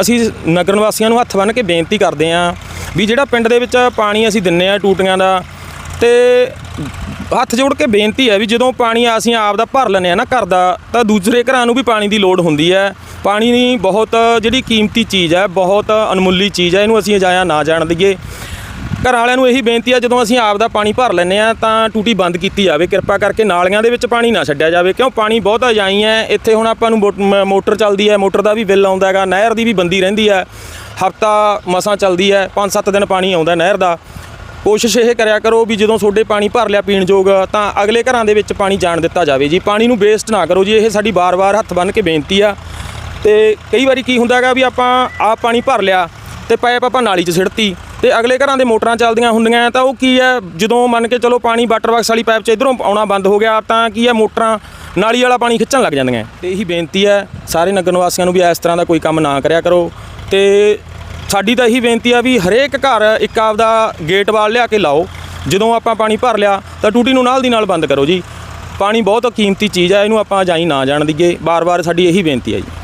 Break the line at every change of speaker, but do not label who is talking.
ਅਸੀਂ ਨਗਰ ਨਿਵਾਸੀਆਂ ਨੂੰ ਹੱਥ ਬੰਨ੍ਹ ਕੇ ਬੇਨਤੀ ਕਰਦੇ ਆਂ ਵੀ ਜਿਹੜਾ ਪਿੰਡ ਦੇ ਵਿੱਚ ਪਾਣੀ ਅਸੀਂ ਦਿੰਨੇ ਆ ਟੂਟੀਆਂ ਦਾ ਤੇ ਹੱਥ ਜੋੜ ਕੇ ਬੇਨਤੀ ਹੈ ਵੀ ਜਦੋਂ ਪਾਣੀ ਅਸੀਂ ਆਪ ਦਾ ਭਰ ਲੈਂਦੇ ਆ ਨਾ ਘਰ ਦਾ, ਤਾਂ ਦੂਸਰੇ ਘਰਾਂ ਨੂੰ ਵੀ ਪਾਣੀ ਦੀ ਲੋੜ ਹੁੰਦੀ ਹੈ। ਪਾਣੀ ਬਹੁਤ ਜਿਹੜੀ ਕੀਮਤੀ ਚੀਜ਼ ਹੈ, ਬਹੁਤ ਅਨਮੁੱਲੀ ਚੀਜ਼ ਹੈ, ਇਹਨੂੰ ਅਸੀਂ ਅਜਾਇਆ ਨਾ ਜਾਣ ਦਈਏ। ਘਰ ਵਾਲਿਆਂ ਨੂੰ ਇਹੀ ਬੇਨਤੀ ਆ, ਜਦੋਂ ਅਸੀਂ ਆਪ ਦਾ ਪਾਣੀ ਭਰ ਲੈਂਦੇ ਆ, ਤਾਂ ਟੂਟੀ ਬੰਦ ਕੀਤੀ ਜਾਵੇ। ਕਿਰਪਾ ਕਰਕੇ ਨਾਲੀਆਂ ਦੇ ਵਿੱਚ ਪਾਣੀ ਨਾ ਛੱਡਿਆ ਜਾਵੇ, ਕਿਉਂ? ਪਾਣੀ ਬਹੁਤ ਅਜਾਈ ਹੈ, ਇੱਥੇ ਹੁਣ ਆਪਾਂ ਨੂੰ ਮੋ- ਮ- ਮੋਟਰ ਚੱਲਦੀ ਹੈ, ਮੋਟਰ ਦਾ ਵੀ ਬਿੱਲ ਆਉਂਦਾ ਹੈਗਾ, ਨਹਿਰ ਦੀ ਵੀ ਬੰਦੀ ਰਹਿੰਦੀ ਹੈ। ਹਫਤਾ ਮਸਾਂ ਚੱਲਦੀ ਹੈ 5-7 ਦਿਨ ਪਾਣੀ ਆਉਂਦਾ ਨਹਿਰ ਦਾ। ਕੋਸ਼ਿਸ਼ ਇਹ ਕਰਿਆ ਕਰੋ ਵੀ ਜਦੋਂ ਤੁਹਾਡੇ ਪਾਣੀ ਭਰ ਲਿਆ ਪੀਣ ਯੋਗ, ਤਾਂ ਅਗਲੇ ਘਰਾਂ ਦੇ ਵਿੱਚ ਪਾਣੀ ਜਾਣ ਦਿੱਤਾ ਜਾਵੇ ਜੀ। ਪਾਣੀ ਨੂੰ ਵੇਸਟ ਨਾ ਕਰੋ ਜੀ, ਇਹ ਸਾਡੀ ਵਾਰ-ਵਾਰ ਹੱਥ ਬੰਨ੍ਹ ਕੇ ਬੇਨਤੀ ਆ। ਤੇ ਕਈ ਵਾਰੀ ਕੀ ਹੁੰਦਾ ਹੈਗਾ ਵੀ ਆਪਾਂ ਆਪ ਪਾਣੀ ਭਰ ਲਿਆ, ਤੇ ਪਾਈਪ ਆਪਾਂ ਨਾਲੀ 'ਚ ਸਿੱਟਤੀ। ਤੇ ਅਗਲੇ ਘਰਾਂ ਦੇ ਮੋਟਰਾਂ ਚੱਲਦੀਆਂ ਹੁੰਦੀਆਂ ਤਾਂ ਉਹ ਕੀ ਹੈ ਜਦੋਂ ਮੰਨ ਕੇ ਚਲੋ ਪਾਣੀ ਵਾਟਰ ਬਾਕਸ ਵਾਲੀ ਪਾਈਪ 'ਚ ਇਧਰੋਂ ਆਉਣਾ ਬੰਦ ਹੋ ਗਿਆ, ਤਾਂ ਕੀ ਹੈ ਮੋਟਰਾਂ ਨਾਲੀ ਵਾਲਾ ਪਾਣੀ ਖਿੱਚਣ ਲੱਗ ਜਾਂਦੀਆਂ ਤੇ ਇਹੀ ਬੇਨਤੀ ਹੈ ਸਾਰੇ ਨਗਰ ਨਿਵਾਸੀਆਂ ਨੂੰ ਵੀ ਇਸ ਤਰ੍ਹਾਂ ਦਾ ਕੋਈ ਕੰਮ ਨਾ ਕਰਿਆ ਕਰੋ। ਤੇ ਸਾਡੀ ਤਾਂ ਇਹੀ ਬੇਨਤੀ ਆ ਵੀ ਹਰੇਕ ਘਰ ਇੱਕ ਆਪਦਾ ਗੇਟ ਵਾਲ ਲਿਆ ਕੇ ਲਾਓ। ਜਦੋਂ ਆਪਾਂ ਪਾਣੀ ਭਰ ਲਿਆ, ਤਾਂ ਟੂਟੀ ਨੂੰ ਨਾਲ ਦੀ ਨਾਲ ਬੰਦ ਕਰੋ ਜੀ। ਪਾਣੀ ਬਹੁਤ ਕੀਮਤੀ ਚੀਜ਼ ਹੈ ਇਹਨੂੰ ਆਪਾਂ ਜਾਈ ਨਾ ਜਾਣ ਦਈਏ। ਬਾਰ-ਬਾਰ ਸਾਡੀ ਇਹੀ ਬੇਨਤੀ ਹੈ ਜੀ।